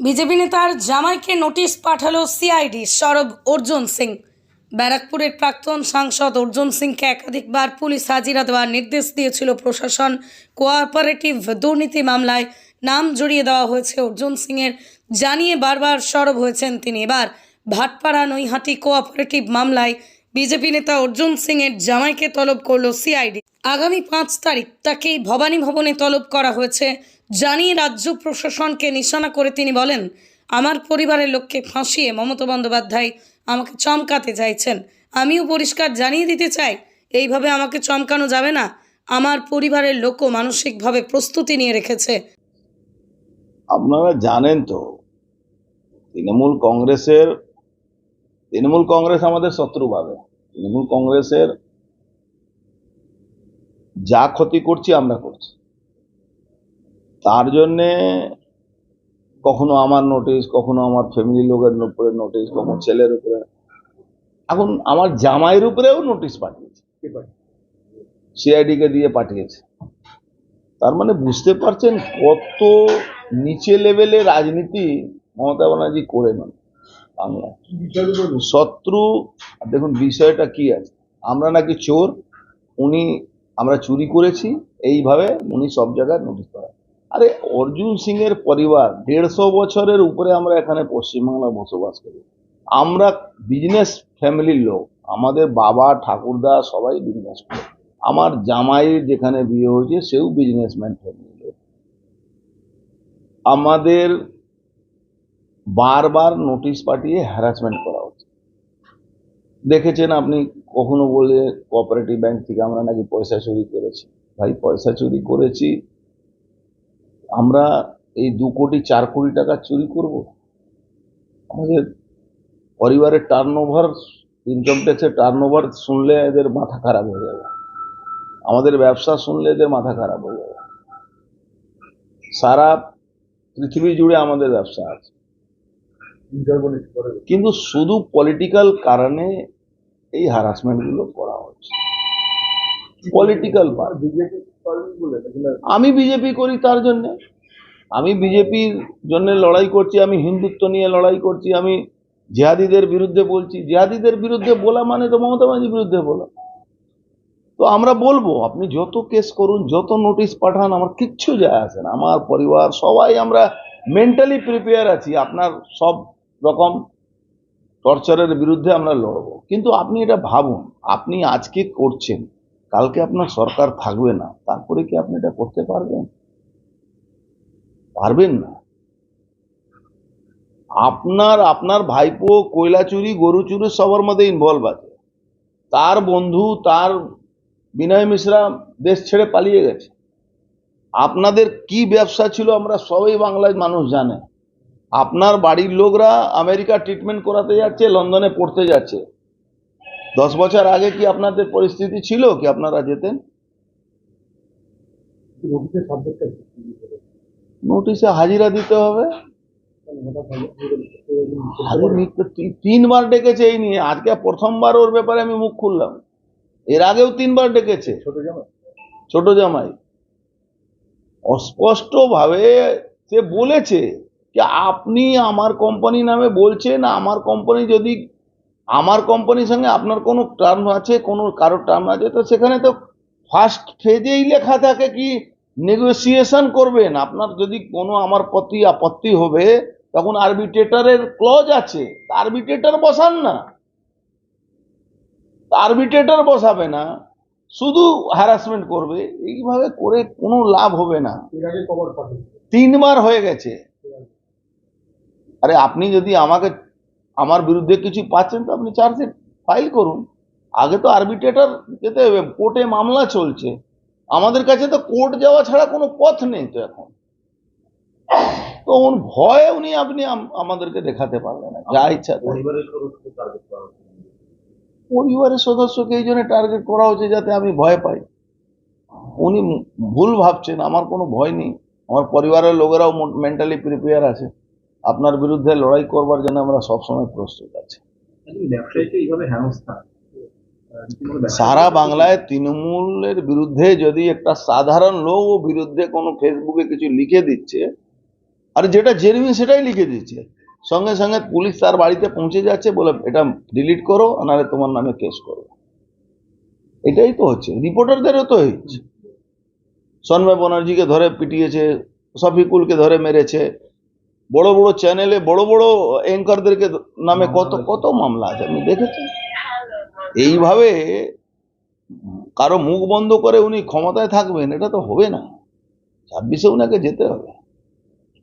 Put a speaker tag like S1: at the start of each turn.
S1: BJP নেতার জামাইকে notice পাঠালো সিআইডি সরব অর্জুন সিং। ব্যারাকপুরের প্রাক্তন সাংসদ অর্জুন সিংকে একাধিকবার পুলিশ হাজিরা দেওয়ার নির্দেশ দিয়েছিল প্রশাসন। কোঅপারেটিভ দুর্নীতি মামলায় নাম জড়িয়ে দেওয়া হয়েছে অর্জুন সিংয়ের। জানিয়ে বারবার সরব হয়েছেন তিনি। এবার ভাটপাড়া নৈহাটি কোঅপারেটিভ মামলায় বিজেপি নেতা অর্জুন সিংয়ের জামাইকে তলব করল সিআইডি। আগামী পাঁচ তারিখ তাকেই ভবানী ভবনে তলব করা হয়েছে জানিয়ে রাজ্য প্রশাসনকে নিশানা করে তিনি বলেন, আমার পরিবারের লোককে ফাঁসিয়ে মমতা বন্দ্যোপাধ্যায় আমাকে চমকাতে চাইছেন। আমিও পরিষ্কার জানিয়ে দিতে চাই, এইভাবে আমাকে চমকানো যাবে না। আমার পরিবারের লোকও মানসিকভাবে প্রস্তুতি নিয়ে রেখেছে।
S2: আপনারা জানেন তো, তৃণমূল কংগ্রেসের, তৃণমূল কংগ্রেস আমাদের শত্রু ভাবে তৃণমূল কংগ্রেসের যা ক্ষতি করছি আমরা করছি। তার জন্যে কখনো আমার নোটিশ কখনো আমার ফ্যামিলি লোকের উপরে নোটিশ কখনো ছেলের উপরে। এখন আমার জামাইয়ের উপরেও নোটিশ পাঠিয়েছে। সিআইডি কে দিয়ে পাঠিয়েছে। তার মানে বুঝতে পারছেন কত নিচে লেভেলে রাজনীতি মমতা ব্যানার্জি করে নেন বাংলায় শত্রু দেখুন বিষয়টা কি আছে? আমরা নাকি চোর উনি আমরা চুরি করেছি এইভাবে উনি সব জায়গায় নোটিশ করেন আরে অর্জুন সিং এর পরিবার দেড়শো বছরের উপরে আমরা এখানে পশ্চিমবাংলায় বসবাস করি। আমরা বিজনেস ফ্যামিলির লোক। আমাদের বাবা, ঠাকুরদা সবাই বিজনেস করে আমার জামাইয়ের যেখানে বিয়ে হয়েছে, সেও বিজনেসম্যান ফ্যামিলি লোক। আমাদের বারবার নোটিশ পাঠিয়ে হ্যারাসমেন্ট করা হচ্ছে। দেখেছেন আপনি কখনো বলে কোঅপারেটিভ ব্যাংক থেকে আমরা নাকি পয়সা চুরি করেছি? ভাই, পয়সা চুরি করেছি। আমরা এই দু কোটি, চার কোটি টাকা চুরি করব? আমাদের পরিবারের টার্ন ওভার ইনকাম ট্যাক্সের টার্ন ওভার শুনলে এদের মাথা খারাপ হয়ে যাবে। আমাদের ব্যবসা শুনলে এদের মাথা খারাপ হয়ে যাবে। সারা পৃথিবী জুড়ে আমাদের ব্যবসা আছে। কিন্তু শুধু পলিটিক্যাল কারণে এই হ্যারাসমেন্টগুলো করা হচ্ছে। পলিটিক্যাল আমি বিজেপি করি তার জন্য। আমি বিজেপির জন্য লড়াই করছি, আমি হিন্দুত্ব নিয়ে লড়াই করছি, আমি জিহাদিদের বিরুদ্ধে বলছি। জিহাদিদের বিরুদ্ধে বলা মানে তো মমতা ব্যানার্জির বিরুদ্ধে বলা। তো আমরা বলব, আপনি যত কেস করুন, যত নোটিশ পাঠান, আমার কিচ্ছু যায় আসে না। আমার পরিবার, সবাই আমরা মেন্টালি প্রিপেয়ার আছি, আপনার সব রকম টর্চারের বিরুদ্ধে আমরা লড়বো। কিন্তু আপনি এটা ভাবুন, আপনি আজকে করছেন কালকে আপনার সরকার থাকবে না, তারপরে কি আপনি এটা করতে পারবেন? পারবেন না। আপনার আপনার ভাইপো কয়লা চুরি গরু চুরি সবার মধ্যে ইনভলভ আছে। তার বন্ধু, তার বিনয় মিশ্রা দেশ ছেড়ে পালিয়ে গেছে। আপনাদের কি ব্যবসা ছিল আমরা সবাই বাংলায় মানুষ জানে। আপনার বাড়ির লোকরা আমেরিকা ট্রিটমেন্ট করাতে যাচ্ছে, লন্ডনে পড়তে যাচ্ছে। দশ বছর আগে কি আপনাদের পরিস্থিতি ছিল কি আপনারা যেতেন? নোটিশে হাজিরা দিতে হবে? তিনবার ডেকেছে এই নিয়ে। আজকে প্রথমবার ওর ব্যাপারে আমি মুখ খুললাম। এর আগেও তিনবার ডেকেছে। ছোট জামাই। অস্পষ্ট ভাবে সে বলেছে যে আপনি আমার কোম্পানি নামে বলছেন আমার কোম্পানি যদি আমার কোম্পানির সঙ্গে আপনার কোনো টার্ম আছে কোনো কারোর টার্ম আছে তো সেখানে তো ফার্স্ট ফেজেই লেখা থাকে কি নেগোসিয়েশন করবেন। আপনার যদি কোনো আমার প্রতি আপত্তি হবে তখন আরবিট্রেটারের ক্লজ আছে। আরবিট্রেটার বসান না। আরবিট্রেটার বসাবে না। শুধু হ্যারাসমেন্ট করবে। এইভাবে করে কোনো লাভ হবে না। তিনবার হয়ে গেছে। আরে আপনি যদি আমাকে আমার বিরুদ্ধে কিছু পাচ্ছেন তো আপনি চার্জশিট ফাইল করুন। আগে তো আরবিট্রেটার যেতে হবে কোর্টে মামলা চলছে। আমাদের কাছে তো কোর্ট যাওয়া ছাড়া কোনো পথ নেই তো এখন। তো ওর ভয়ে উনি আপনি আমাদেরকে দেখাতে পারবেন না যা ইচ্ছা
S3: পরিবারের সদস্যকে
S2: এই জন্য টার্গেট করা হচ্ছে যাতে আমি ভয় পাই। উনি ভুল ভাবছেন আমার কোনো ভয় নেই। আমার পরিবারের লোকেরাও মেন্টালি প্রিপেয়ার আছে। আপনার বিরুদ্ধে লড়াই করবার জন্য আমরা সবসময় প্রস্তুত আছি। সারা বাংলায় তৃণমূলের বিরুদ্ধে যদি একটা সাধারণ লোক ও বিরুদ্ধে কোনো ফেসবুকে কিছু লিখে দিচ্ছে আর যেটা জেনুইন সেটাই লিখে দিচ্ছে সঙ্গে সঙ্গে পুলিশ তার বাড়িতে পৌঁছে যাচ্ছে বলে এটা ডিলিট করো নাহলে তোমার নামে কেস করো এটাই তো হচ্ছে রিপোর্টারদেরও তো হচ্ছে সন্ময় ব্যানার্জিকে ধরে পিটিয়েছে শফিকুলকে ধরে মেরেছে বড় বড় চ্যানেলে বড় বড় অ্যাঙ্কারদেরকে নামে কত কত মামলা আছে আমি দেখেছি এইভাবে কারও মুখ বন্ধ করে উনি ক্ষমতায় থাকবেন এটা তো হবে না। ছাব্বিশে উনাকে যেতে হবে।